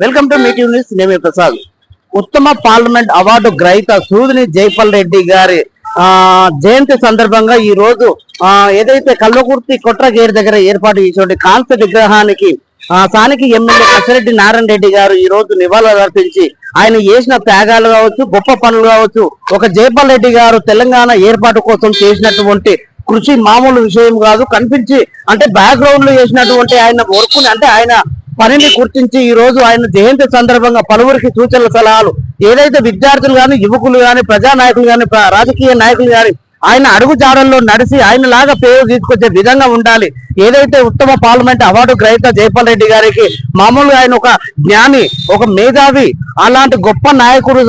Welcome to మీటివ్ news నేమే ప్రసాద్. ఉత్తమ పార్లమెంట్ అవార్డు గ్రహీత సూదిని జైపాల్ రెడ్డి గారి ఆ జయంతి సందర్భంగా ఈ రోజు ఆ ఏదైతే కల్వకుర్తి కొట్రగేరు దగ్గర ఏర్పాటు చేసిన కాంస్య విగ్రహానికి ఆ స్థానిక ఎమ్మెల్యే కసిరెడ్డి నారాయణ రెడ్డి గారు ఈ రోజు నివాళులు అర్పించి ఆయన చేసిన త్యాగాలు కావచ్చు గొప్ప పనులు కావచ్చు ఒక జైపాల్ రెడ్డి గారు తెలంగాణ ఏర్పాటు కోసం చేసినటువంటి కృషి మామూలు విషయం కాదు కనిపించి అంటే బ్యాక్గ్రౌండ్లో చేసినటువంటి ఆయన వర్క్ అంటే ఆయన పనిని గుర్తించి ఈ రోజు ఆయన జయంతి సందర్భంగా పలువురికి సూచనల సలహాలు ఏదైతే విద్యార్థులు గాని యువకులు గాని ప్రజా నాయకులు గాని రాజకీయ నాయకులు గాని ఆయన అడుగు జాడల్లో నడిచి ఆయన లాగా పేరు తీసుకొచ్చే విధంగా ఉండాలి. ఏదైతే ఉత్తమ పార్లమెంట్ అవార్డు గ్రహీత జైపాల్ రెడ్డి గారికి మామూలుగా ఆయన ఒక జ్ఞాని ఒక మేధావి అలాంటి గొప్ప నాయకుడు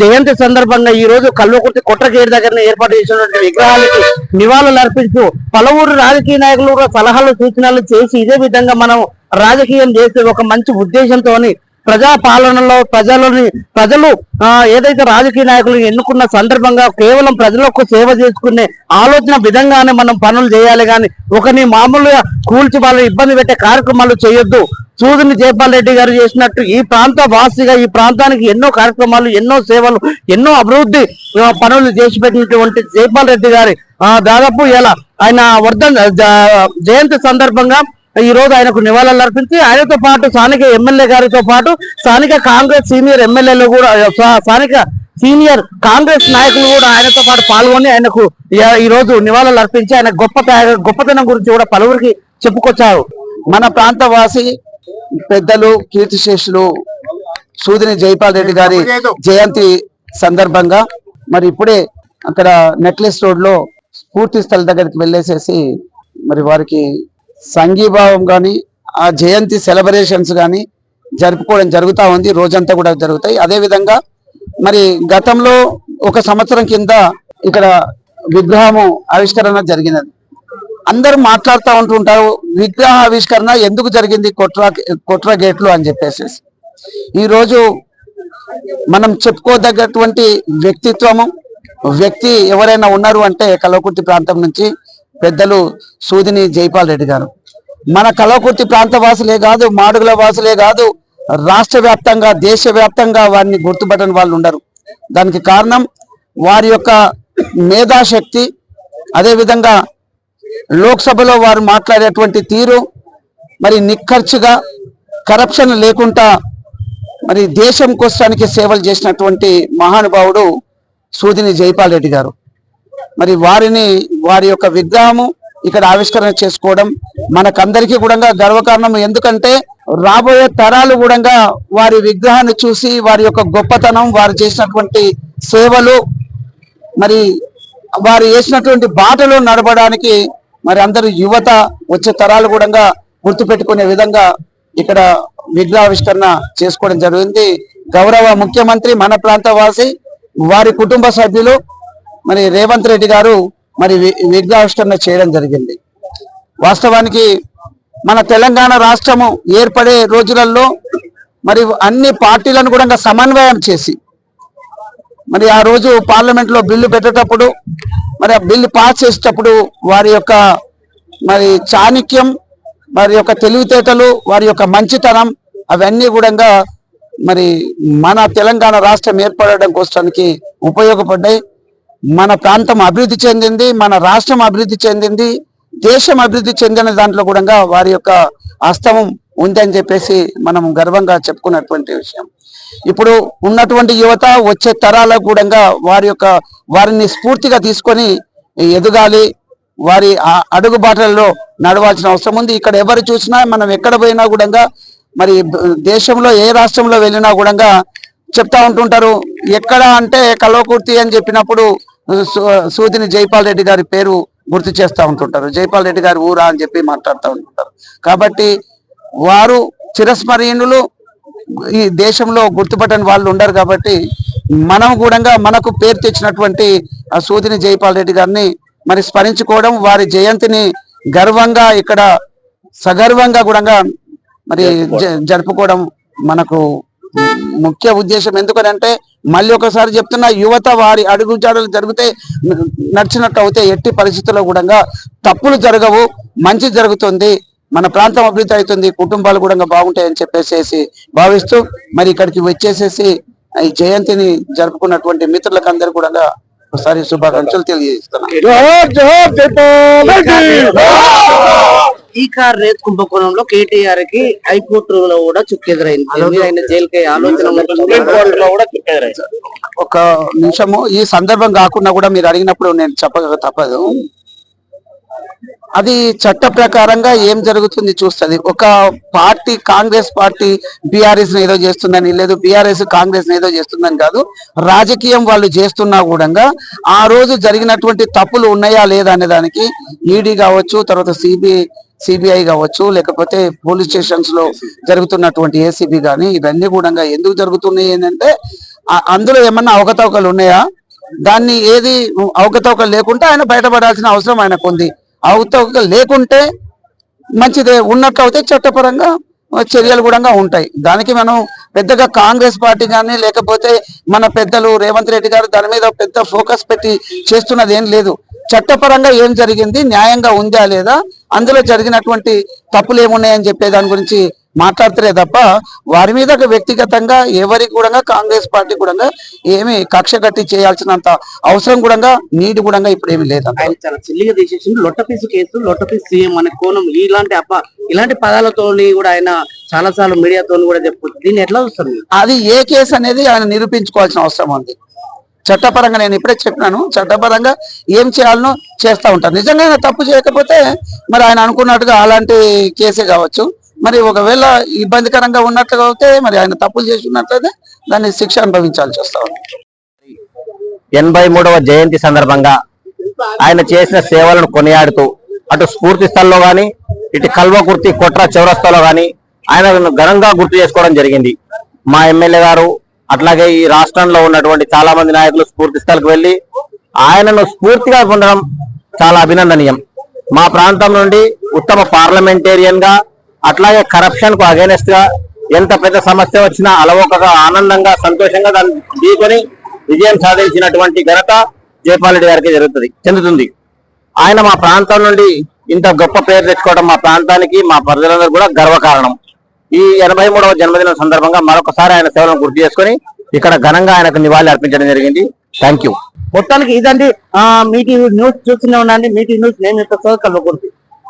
జయంతి సందర్భంగా ఈ రోజు కల్వకుర్తి కొట్రకేరు దగ్గర ఏర్పాటు చేసినటువంటి విగ్రహాలకి నివాళులు అర్పిస్తూ పలువురు రాజకీయ నాయకులు సలహాలు సూచనలు చేసి ఇదే విధంగా మనం రాజకీయం చేసే ఒక మంచి ఉద్దేశంతోని ప్రజా పాలనలో ప్రజలని ప్రజలు ఏదైతే రాజకీయ నాయకులను ఎన్నుకున్న సందర్భంగా కేవలం ప్రజలకు సేవ చేసుకునే ఆలోచన విధంగానే మనం పనులు చేయాలి కానీ ఒకని మామూలుగా కూల్చి వాళ్ళని ఇబ్బంది పెట్టే కార్యక్రమాలు చేయొద్దు. సూదిని జయపాల్ రెడ్డి గారు చేసినట్టు ఈ ప్రాంత వాసిగా ఈ ప్రాంతానికి ఎన్నో కార్యక్రమాలు ఎన్నో సేవలు ఎన్నో అభివృద్ధి పనులు చేసి పెట్టినటువంటి జయపాల్ రెడ్డి గారి దాదాపు ఇలా ఆయన వర్ధన్ జ- జయంతి సందర్భంగా ఈ రోజు ఆయనకు నివాళులు అర్పించి ఆయనతో పాటు స్థానిక ఎమ్మెల్యే గారితో పాటు స్థానిక కాంగ్రెస్ సీనియర్ ఎమ్మెల్యేలు కూడా స్థానిక సీనియర్ కాంగ్రెస్ నాయకులు కూడా ఆయనతో పాటు పాల్గొని ఆయనకు ఈ- రోజు నివాళులు అర్పించి ఆయన గొప్ప గొప్పతనం గురించి కూడా పలువురికి చెప్పుకొచ్చారు. మన ప్రాంత వాసి పెద్దలు కీర్తిశేషులు సూదిని జైపాల్ రెడ్డి గారి జయంతి సందర్భంగా మరి ఇప్పుడే అక్కడ నెక్లెస్ రోడ్లో స్ఫూర్తి స్థల దగ్గరికి వెళ్ళేసేసి మరి వారికి సంఘీభావం కానీ ఆ జయంతి సెలబ్రేషన్స్ కానీ జరుపుకోవడం జరుగుతూ ఉంది. రోజంతా కూడా జరుగుతాయి. అదే విధంగా మరి గతంలో ఒక సంవత్సరం కింద ఇక్కడ విగ్రహము ఆవిష్కరణ జరిగినది. అందరూ మాట్లాడుతూ ఉంటుంటారు విగ్రహ ఆవిష్కరణ ఎందుకు జరిగింది కొట్రా కొట్ర గేట్లు అని చెప్పేసి. ఈరోజు మనం చెప్పుకోదగ్గటువంటి వ్యక్తిత్వము వ్యక్తి ఎవరైనా ఉన్నారు అంటే కలవకుర్తి ప్రాంతం నుంచి పెద్దలు సూదిని జైపాల్ రెడ్డి గారు. మన కలవకుర్తి ప్రాంత వాసులే కాదు మాడుగుల వాసులే కాదు రాష్ట్ర వ్యాప్తంగా దేశవ్యాప్తంగా వారిని గుర్తుపట్టని వాళ్ళు ఉండరు. దానికి కారణం వారి యొక్క మేధాశక్తి అదేవిధంగా లోక్సభలో వారు మాట్లాడేటువంటి తీరు మరి నిక్కర్చుగా కరప్షన్ లేకుండా మరి దేశం కోసానికి సేవలు చేసినటువంటి మహానుభావుడు సూదిని జైపాల్ రెడ్డి గారు. మరి వారిని వారి యొక్క విగ్రహము ఇక్కడ ఆవిష్కరణ చేసుకోవడం మనకందరికీ కూడా గర్వకారణం. ఎందుకంటే రాబోయే తరాలు కూడా వారి విగ్రహాన్ని చూసి వారి యొక్క గొప్పతనం వారు చేసినటువంటి సేవలు మరి వారు చేసినటువంటి బాటలో నడపడానికి మరి అందరు యువత వచ్చే తరాలు కూడా గుర్తుపెట్టుకునే విధంగా ఇక్కడ విగ్రహావిష్కరణ చేసుకోవడం జరిగింది. గౌరవ ముఖ్యమంత్రి మన ప్రాంతవాసి వారి కుటుంబ సభ్యులు మరి రేవంత్ రెడ్డి గారు మరి వి- చేయడం జరిగింది. వాస్తవానికి మన తెలంగాణ రాష్ట్రము ఏర్పడే రోజులలో మరి అన్ని పార్టీలను కూడా సమన్వయం చేసి మరి ఆ రోజు పార్లమెంట్లో బిల్లు పెట్టేటప్పుడు మరి ఆ బిల్లు పాస్ చేసేటప్పుడు వారి యొక్క మరి చాణక్యం వారి యొక్క తెలివితేటలు వారి యొక్క మంచితనం అవన్నీ కూడా మరి మన తెలంగాణ రాష్ట్రం ఏర్పడడం కోసానికి ఉపయోగపడ్డాయి. మన ప్రాంతం అభివృద్ధి చెందింది మన రాష్ట్రం అభివృద్ధి చెందింది దేశం అభివృద్ధి చెందిన దాంట్లో కూడా వారి యొక్క హస్తము ఉందని చెప్పేసి మనం గర్వంగా చెప్పుకున్నటువంటి విషయం. ఇప్పుడు ఉన్నటువంటి యువత వచ్చే తరాలకు కూడా వారి యొక్క వారిని స్ఫూర్తిగా తీసుకొని ఎదగాలి వారి ఆ- అడుగు బాటలలో నడవాల్సిన అవసరం ఉంది. ఇక్కడ ఎవరు చూసినా మనం ఎక్కడ పోయినా కూడా మరి దేశంలో ఏ రాష్ట్రంలో వెళ్ళినా కూడా చెప్తా ఉంటుంటారు. ఎక్కడ అంటే కల్వకుర్తి అని చెప్పినప్పుడు సూదిని జైపాల్ రెడ్డి గారి పేరు గుర్తు చేస్తూ ఉంటుంటారు. జైపాల్ రెడ్డి గారి ఊరా అని చెప్పి మాట్లాడుతూ ఉంటుంటారు. కాబట్టి వారు చిరస్మరణీయులు. ఈ దేశంలో గుర్తుపట్టని వాళ్ళు ఉండరు కాబట్టి మనం కూడా మనకు పేరు తెచ్చినటువంటి ఆ సూదిని జైపాల్ రెడ్డి గారిని మరి స్మరించుకోవడం వారి జయంతిని గర్వంగా ఇక్కడ సగర్వంగా కూడా మరి జ- జరుపుకోవడం మనకు ముఖ్య ఉద్దేశం ఎందుకనంటే మళ్ళీ ఒకసారి చెప్తున్న యువత వారి అడుగుజాడలు జరిగితే నడిచినట్టు అవుతే ఎట్టి పరిస్థితుల్లో కూడా తప్పులు జరగవు మంచి జరుగుతుంది మన ప్రాంతం అభివృద్ధి అవుతుంది కుటుంబాలు కూడా బాగుంటాయని చెప్పేసి భావిస్తూ మరి ఇక్కడికి వచ్చేసేసి ఈ జయంతిని జరుపుకున్నటువంటి మిత్రులకు అందరు కూడా ఒకసారి శుభాకాంక్షలు తెలియజేస్తున్నాను ఈ కార్ రేస్ కుంభకోణంలో కేటీఆర్కి హైకోర్టులో కూడా చుక్కెదురైంది. ఆయన జైలుకి ఆలోచన కూడా చుక్కెదురైంది. ఒక నిమిషము ఈ సందర్భం కాకుండా కూడా మీరు అడిగినప్పుడు నేను చెప్పక తప్పదు. అది చట్ట ప్రకారంగా ఏం జరుగుతుంది చూస్తది. ఒక పార్టీ కాంగ్రెస్ పార్టీ బీఆర్ఎస్ ఏదో చేస్తుందని లేదు బీఆర్ఎస్ కాంగ్రెస్ ఏదో చేస్తుందని కాదు రాజకీయం వాళ్ళు చేస్తున్నా కూడా ఆ రోజు జరిగినటువంటి తప్పులు ఉన్నాయా లేదా అనే దానికి ఈడీ కావచ్చు తర్వాత సిబిఐ సిబిఐ కావచ్చు లేకపోతే పోలీస్ స్టేషన్స్లో జరుగుతున్నటువంటి ఏసీబీ కానీ ఇవన్నీ కూడా ఎందుకు జరుగుతున్నాయి ఏంటంటే అందులో ఏమన్నా అవకతవకలు ఉన్నాయా? దాన్ని ఏది అవకతవకలు లేకుంటే ఆయన బయటపడాల్సిన అవసరం ఆయనకు ఉంది. అవకతవకలు లేకుంటే మంచిదే ఉన్నట్లు అయితే చట్టపరంగా చర్యలు కూడా ఉంటాయి. దానికి మనం పెద్దగా కాంగ్రెస్ పార్టీ కానీ లేకపోతే మన పెద్దలు రేవంత్ రెడ్డి గారు దాని మీద పెద్ద ఫోకస్ పెట్టి చేస్తున్నది ఏం లేదు. చట్టపరంగా ఏం జరిగింది? న్యాయంగా ఉందా లేదా? అందులో జరిగినటువంటి తప్పులు ఏమున్నాయని చెప్పే దాని గురించి మాట్లాడుతురే తప్ప వారి మీద వ్యక్తిగతంగా ఎవరికి కూడా కాంగ్రెస్ పార్టీ కూడా ఏమి కక్ష కట్టి చేయాల్సినంత అవసరం కూడా నీటి కూడా ఇప్పుడు ఏమి లేదంట ఆయన చాలా చిల్లిగా తీసేసింది లొట్టపీసు కేసు లొట్టపీసు సీఎం అనే కోణం ఇలాంటి అప్ప ఇలాంటి పదాలతోని కూడా ఆయన చాలా సార్లు మీడియాతో కూడా చెప్పు దీన్ని ఎట్లా చూస్తారు? అది ఏ కేసు అనేది ఆయన నిరూపించుకోవాల్సిన అవసరం ఉంది. చట్టపరంగా నేను ఇప్పుడే చెప్పినాను. చట్టపరంగా ఏం చేయాలనో చేస్తూ ఉంటాను నిజంగా ఆయన తప్పు చేయకపోతే మరి ఆయన అనుకున్నట్టుగా అలాంటి కేసే కావచ్చు. మరి ఒకవేళ ఇబ్బందికరంగా ఉన్నట్లుగా అయితే మరి ఆయన తప్పులు చేసుకున్నట్లయితే దాన్ని శిక్ష అనుభవించాల్సి వస్తా ఉంది. ఎనభై మూడవ జయంతి సందర్భంగా ఆయన చేసిన సేవలను కొనియాడుతూ అటు స్ఫూర్తి స్థల్లో కానీ ఇటు కల్వకుర్తి కొట్ర చౌరస్తాలో కానీ ఆయన ఘనంగా గుర్తు చేసుకోవడం జరిగింది. మా ఎమ్మెల్యే గారు అట్లాగే ఈ రాష్ట్రంలో ఉన్నటువంటి చాలా మంది నాయకులు స్ఫూర్తి స్థలకు వెళ్ళి ఆయనను స్ఫూర్తిగా పొందడం చాలా అభినందనీయం. మా ప్రాంతం నుండి ఉత్తమ పార్లమెంటేరియన్గా అట్లాగే కరప్షన్కు అగేనెస్ట్గా ఎంత పెద్ద సమస్య వచ్చినా అలవోకగా ఆనందంగా సంతోషంగా దాన్ని ఢీకొని విజయం సాధించినటువంటి ఘనత జయపాల్ రెడ్డి గారికి జరుగుతుంది చెందుతుంది. ఆయన మా ప్రాంతం నుండి ఇంత గొప్ప పేరు తెచ్చుకోవడం మా ప్రాంతానికి మా ప్రజలందరూ కూడా గర్వకారణం. ఈ ఎనభై మూడవ జన్మదినం సందర్భంగా మరొకసారి ఆయన సేవలను గుర్తు చేసుకొని ఇక్కడ ఘనంగా ఆయనకు నివాళి అర్పించడం జరిగింది. థ్యాంక్ యూ మొత్తానికి ఇదండి ఆ మీటి న్యూస్ చూస్తూనే ఉండండి. మీటి న్యూస్ నేను కల్వకుర్తి